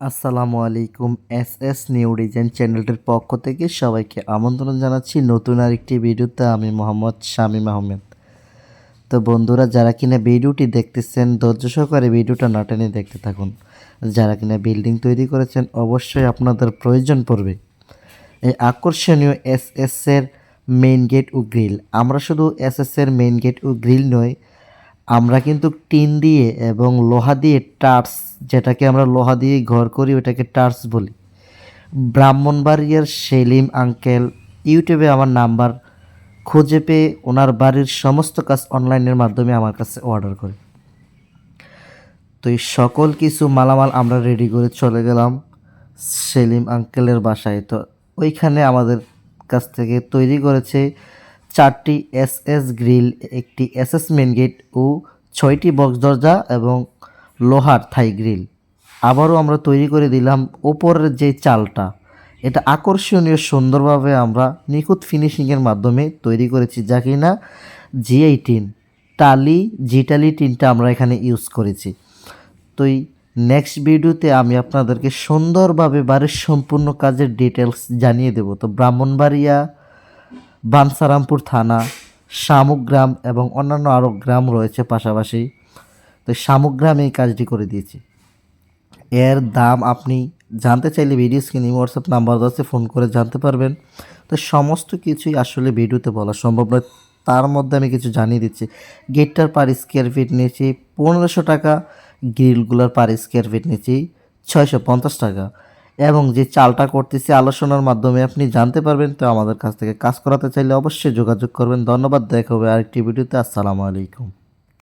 আসসালামু আলাইকুম S S new design চ্যানেলটির পক্ষ থেকে সবাইকে আমন্ত্রণ জানাচ্ছি নতুন আরেকটি ভিডিওতে আমি মোহাম্মদ শামীম আহমেদ। তো বন্ধুরা, যারা কিনা ভিডিওটি দেখতেছেন, ধৈর্য সহকারে ভিডিওটা না টেনে দেখতে থাকুন। যারা কিনা বিল্ডিং তৈরি করেছেন, অবশ্যই আপনাদের প্রয়োজন পড়বে। এই আকর্ষণীয় এস এর মেইন গেট ও গ্রিল আমরা শুধু এস এর মেইন গেট ও গ্রিল নয় আমরা কিন্তু টিন দিয়ে এবং লোহা দিয়ে টার্স, যেটাকে আমরা লোহা দিয়ে ঘর করি, ওটাকে টার্স বলি। ব্রাহ্মণবাড়িয়ার সেলিম আঙ্কেল ইউটিউবে আমার নাম্বার, খুঁজে পেয়ে ওনার বাড়ির সমস্ত কাজ অনলাইনের মাধ্যমে আমার কাছে অর্ডার করে। তো এই সকল কিছু মালামাল আমরা রেডি করে চলে গেলাম সেলিম আঙ্কেলের বাসায়। তো ওইখানে আমাদের কাছ থেকে তৈরি করেছে চারটি এস এস গ্রিল, একটি এস এস মেন গেট ও ছয়টি বক্স দরজা এবং লোহার থাই গ্রিল। আবারও আমরা তৈরি করে দিলাম ওপরের যে চালটা। এটা আকর্ষণীয় সুন্দরভাবে আমরা নিখুঁত ফিনিশিংয়ের মাধ্যমে তৈরি করেছি, যা কিনা জিআই টিন টালি জিটালি টিনটা আমরা এখানে ইউজ করেছি। তো এই নেক্সট ভিডিওতে আমি আপনাদেরকে সুন্দরভাবে বাড়ির সম্পূর্ণ কাজের ডিটেলস জানিয়ে দেব। তো ব্রাহ্মণবাড়িয়া বানসারামপুর থানা, শামুকগ্রাম এবং অন্যান্য আরও গ্রাম রয়েছে পাশাপাশি। তো শামুকগ্রামে এই কাজটি করে দিয়েছি। এর দাম আপনি জানতে চাইলে ভিডিও স্ক্রিনে হোয়াটসঅ্যাপ নাম্বার আছে, ফোন করে জানতে পারবেন। তো সমস্ত কিছুই আসলে ভিডিওতে বলা সম্ভব নয়। তার মধ্যে আমি কিছু জানিয়ে দিচ্ছি। গেটটার পার স্কোয়ার ফিট নিয়েছি, পনেরোশো টাকা। গ্রিলগুলোর পার স্কোয়ার ফিট নিয়েছি, ছয়শো পঞ্চাশ টাকা। এবং যে চালটা করতেছি আলোচনার মাধ্যমে আপনি জানতে পারবেন, তো আমাদের কাছ থেকে কাজ করাতে চাইলে অবশ্যই যোগাযোগ করবেন। ধন্যবাদ, দেখা হবে আরেকটি ভিডিওতে। আসসালামু আলাইকুম।